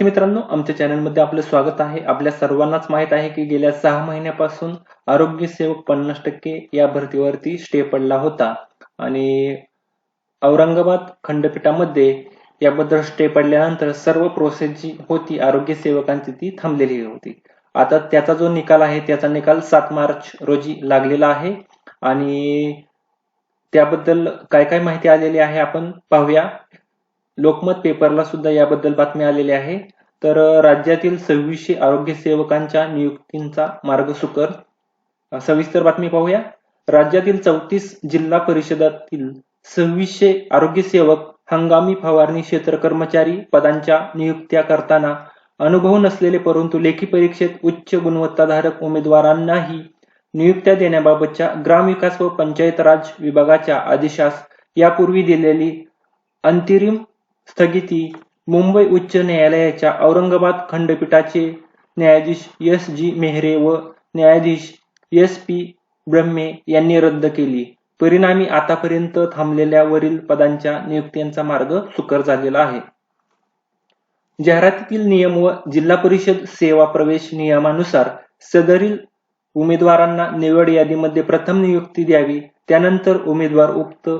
नमस्ते मित्रांनो आमच्या चॅनलमध्ये आपलं स्वागत आहे. आपल्या सर्वांनाच माहीत आहे की गेल्या सहा महिन्यापासून आरोग्य सेवक पन्नास टक्के या भरतीवरती स्टे पडला होता. आणि औरंगाबाद खंडपीठामध्ये याबद्दल स्टे पडल्यानंतर सर्व प्रोसेस जी होती आरोग्य सेवकांची ती थांबलेली होती. आता त्याचा जो निकाल आहे त्याचा निकाल सात मार्च रोजी लागलेला आहे. आणि त्याबद्दल काय काय माहिती आलेली आहे आपण पाहूया. लोकमत पेपरला सुद्धा याबद्दल बातमी आलेली आहे. तर राज्यातील सव्वीसशे आरोग्य सेवकांच्या नियुक्तींचा मार्ग सुकर. सविस्तर बातमी पाहूया. राज्यातील चौतीस जिल्हा परिषदातील सव्वीसशे आरोग्य सेवक हंगामी फवारणी क्षेत्र कर्मचारी पदांच्या नियुक्त्या करताना अनुभव नसलेले परंतु लेखी परीक्षेत उच्च गुणवत्ताधारक उमेदवारांनाही नियुक्त्या देण्याबाबतच्या ग्रामविकास व पंचायत राज विभागाच्या आदेशास यापूर्वी दिलेली अंतिरिम स्थगिती. मुंबई उच्च न्यायालयाच्या औरंगाबाद खंडपीठाचे न्यायाधीश एस जी मेहरे व न्यायाधीश एस पी ब्रह्मे यांनी रद्द केली. परिणामी आतापर्यंत थांबलेल्या वरील पदांच्या नियुक्त्यांचा मार्ग सुकर झालेला आहे. जाहिरातीतील नियम व जिल्हा परिषद सेवा प्रवेश नियमानुसार सदरील उमेदवारांना निवड यादीमध्ये प्रथम नियुक्ती द्यावी त्यानंतर उमेदवार उक्त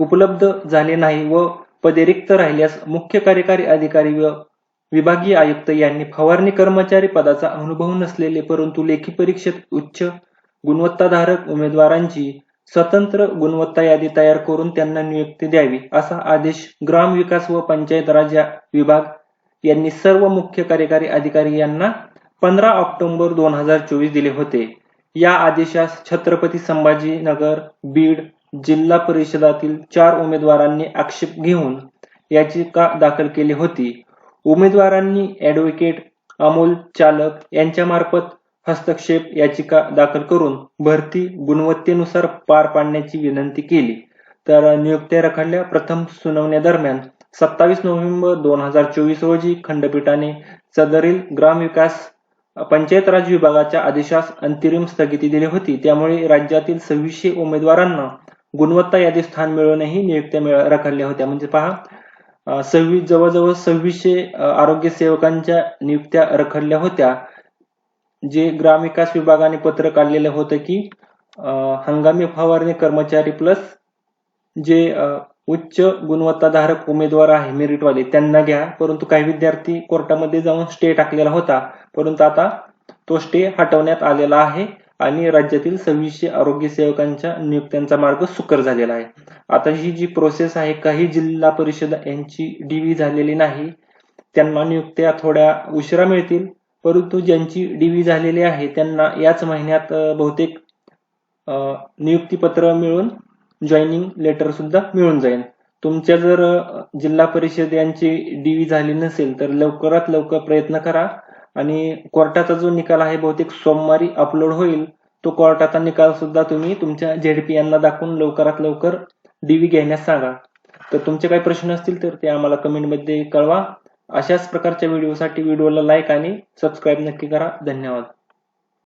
उपलब्ध झाले नाही व पदे रिक्त राहिल्यास मुख्य कार्यकारी अधिकारी व विभागीय आयुक्त यांनी फवारणी कर्मचारी पदाचा अनुभव नसलेले परंतु लेखी परीक्षेत उच्च गुणवत्ताधारक उमेदवारांची स्वतंत्र गुणवत्ता यादी तयार करून त्यांना नियुक्ती द्यावी असा आदेश ग्राम विकास व पंचायत राज विभाग यांनी सर्व मुख्य कार्यकारी अधिकारी यांना पंधरा ऑक्टोबर दोन हजार चोवीस दिले होते. या आदेशास छत्रपती संभाजीनगर बीड जिल्हा परिषदातील चार उमेदवारांनी आक्षेप घेऊन याचिका दाखल केली होती. उमेदवारांनी ऍडव्होकेट अमोल चालक यांच्यामार्फत हस्तक्षेप याचिका दाखल करून भरती गुणवत्तेनुसार पार पाडण्याची विनंती केली. तर नियुक्त्या रखडल्या प्रथम सुनावण्यादरम्यान सत्तावीस नोव्हेंबर दोन हजार चोवीस रोजी खंडपीठाने सदरील ग्रामविकास पंचायत राज विभागाच्या आदेशास अंतरिम स्थगिती दिली होती. त्यामुळे राज्यातील सव्वीसशे उमेदवारांना गुणवत्ता यादी स्थान मिळवूनही नियुक्त्या रखडल्या होत्या. म्हणजे पहा सव्वीस जवळजवळ सव्वीसशे आरोग्य सेवकांच्या नियुक्त्या रखडल्या होत्या. जे ग्रामविकास विभागाने पत्र काढलेलं होतं की हंगामी फवारणी कर्मचारी प्लस जे उच्च गुणवत्ताधारक उमेदवार आहे मेरिटवाले त्यांना घ्या. परंतु काही विद्यार्थी कोर्टामध्ये जाऊन स्टे टाकलेला होता. परंतु आता तो स्टे हटवण्यात आलेला आहे. आणि राज्यातील सव्वीसशे आरोग्य सेवकांच्या नियुक्त्यांचा मार्ग सुकर झालेला आहे. आता ही जी प्रोसेस आहे काही जिल्हा परिषद यांची डीव्ही झालेली नाही. त्यांना नियुक्त्या थोड्या उशिरा मिळतील परंतु ज्यांची डीव्ही झालेली आहे त्यांना याच महिन्यात बहुतेक नियुक्तीपत्र मिळून जॉईनिंग लेटर सुद्धा मिळून जाईल. तुमच्या जर जिल्हा परिषद यांची डीव्ही झाली नसेल तर लवकरात लवकर प्रयत्न करा. आणि कोर्टाचा जो निकाल आहे बहुतेक सोमवारी अपलोड होईल तो कोर्टाचा निकाल सुद्धा तुम्ही तुमच्या झेडपी यांना दाखवून लवकरात लवकर डीव्ही घेण्यास सांगा. तर तुमचे काही प्रश्न असतील तर ते आम्हाला कमेंटमध्ये कळवा. अशाच प्रकारच्या व्हिडिओसाठी व्हिडिओला लाईक आणि सबस्क्राईब नक्की करा. धन्यवाद.